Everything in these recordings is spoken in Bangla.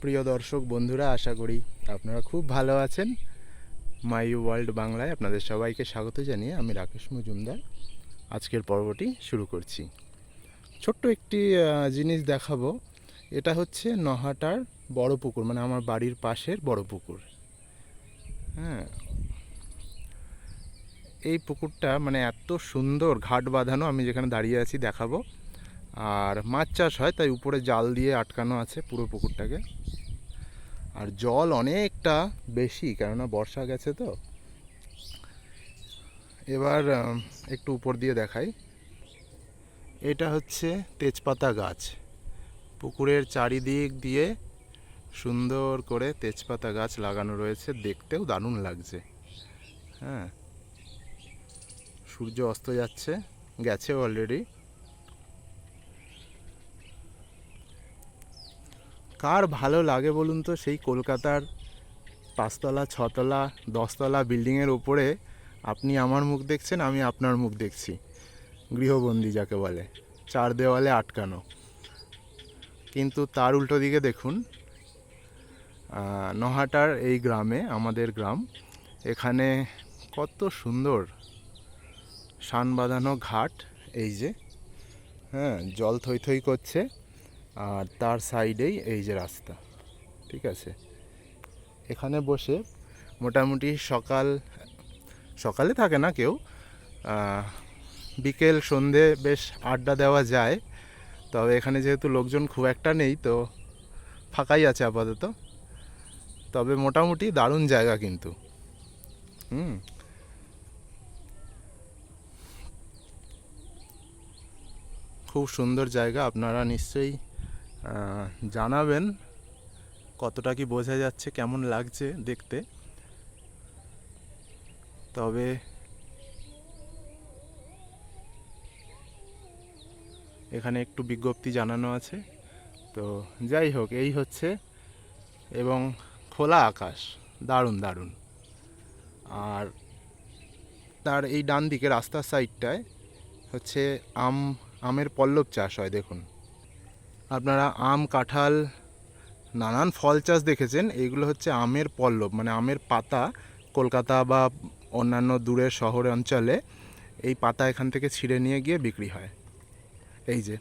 প্রিয় দর্শক বন্ধুরা, আশা করি আপনারা খুব ভালো আছেন। মাই ওয়ার্ল্ড বাংলায় আপনাদের সবাইকে স্বাগত জানিয়ে আমি রাকেশ মজুমদার। আজকের পর্বটি শুরু করছি। ছোট্ট একটি জিনিস দেখাবো। এটা হচ্ছে নহাটার বড় পুকুর মানে আমার বাড়ির পাশের বড় পুকুর। হ্যাঁ। এই পুকুরটা মানে এত সুন্দর, ঘাট বাঁধানো আমি যেখানে দাঁড়িয়ে আছি দেখাবো। আর মাছ চাষ হয়, তাই উপরে জাল দিয়ে আটকানো আছে পুরো পুকুরটাকে। আর জল অনেকটা বেশি, কেননা বর্ষা গেছে তো। এবার একটু উপর দিয়ে দেখাই। এটা হচ্ছে তেজপাতা গাছ। পুকুরের চারিদিক দিয়ে সুন্দর করে তেজপাতা গাছ লাগানো রয়েছে, দেখতেও দারুণ লাগছে। হ্যাঁ। সূর্য অস্ত যাচ্ছে, গেছে অলরেডি কার ভালো লাগে বলুন তো? সেই কলকাতার পাঁচতলা, ছতলা, দশতলা বিল্ডিংয়ের ওপরে আপনি আমার মুখ দেখছেন, আমি আপনার মুখ দেখছি। গৃহবন্দী যাকে বলে, চার দেওয়ালে আটকানো। কিন্তু তার উল্টো দিকে দেখুন নহাটার এই গ্রামে, আমাদের গ্রাম, এখানে কত সুন্দর সান বাঁধানো ঘাট, এই যে হ্যাঁ জল থই থই করছে। আর তার সাইডেই এই যে রাস্তা, ঠিক আছে? এখানে বসে মোটামুটি সকাল, সকালে থাকে না কেউ বিকেল, সন্ধে বেশ আড্ডা দেওয়া যায়। তবে এখানে যেহেতু লোকজন খুব একটা নেই, তো ফাঁকাই আছে আপাতত। তবে মোটামুটি দারুণ জায়গা কিন্তু। হুম। খুব সুন্দর জায়গা, আপনারা নিশ্চয়ই জানাবেন কতটা কি বোঝা যাচ্ছে, কেমন লাগছে দেখতে। তবে এখানে একটু বিজ্ঞপ্তি জানানো আছে। তো যাই হোক, এই হচ্ছে এবং খোলা আকাশ, দারুণ দারুণ। আর তার এই ডান দিকে রাস্তার সাইডটায় হচ্ছে আম, আমের পল্লব চাষ হয়, দেখুন। আপনারা আম, কাঁঠাল, নানান ফল চাষ দেখেছেন। এইগুলো হচ্ছে আমের পল্লব মানে আমের পাতা কলকাতা বা অন্যান্য দূরের শহর অঞ্চলে এই পাতা এখান থেকে ছিঁড়ে নিয়ে গিয়ে বিক্রি হয়। এই যে,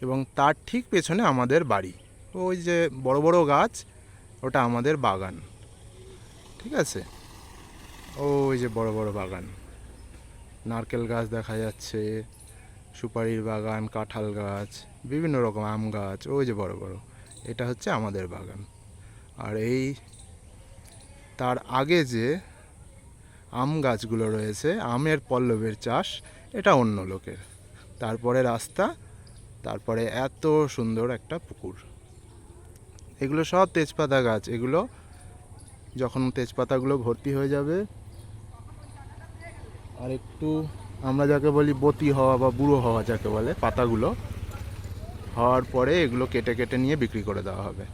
এবং তার ঠিক পেছনে আমাদের বাড়ি। ওই যে বড় বড় গাছ, ওটা আমাদের বাগান। ঠিক আছে? ওই যে বড় বড় বাগান। নারকেল গাছ দেখা যাচ্ছে। সুপারির বাগান, কাঁঠাল গাছ, বিভিন্ন রকম আম গাছ, ওই যে বড় বড়। এটা হচ্ছে আমাদের বাগান। আর এই তার আগে যে আম গাছগুলো রয়েছে, আমের পল্লবের চাষ, এটা অন্য লোকের। তারপরে রাস্তা, তারপরে এত সুন্দর একটা পুকুর। এগুলো সব তেজপাতা গাছ। এগুলো যখন তেজপাতাগুলো ভর্তি হয়ে যাবে, আর একটু আমরা যাকে বলি বতি হওয়া বা বুড়ো হওয়া যাকে বলে পাতাগুলো হওয়ার পরে এগুলো কেটে কেটে নিয়ে বিক্রি করে দেওয়া হবে।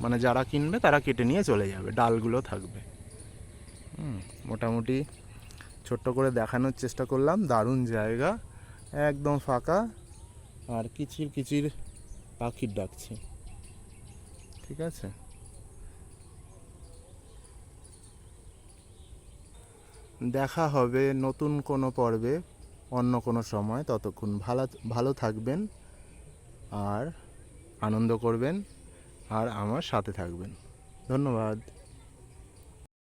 মানে যারা কিনবে তারা কেটে নিয়ে চলে যাবে ডালগুলো থাকবে। হুম, মোটামুটি ছোট্ট করে দেখানোর চেষ্টা করলাম দারুণ জায়গা একদম ফাঁকা আর কিচির কিচির পাখির ডাকছে। ঠিক আছে? দেখা হবে নতুন কোনো পর্বে, অন্য কোনো সময়। ততক্ষণ ভালো ভালো থাকবেন আর আনন্দ করবেন আর আমার সাথে থাকবেন। ধন্যবাদ।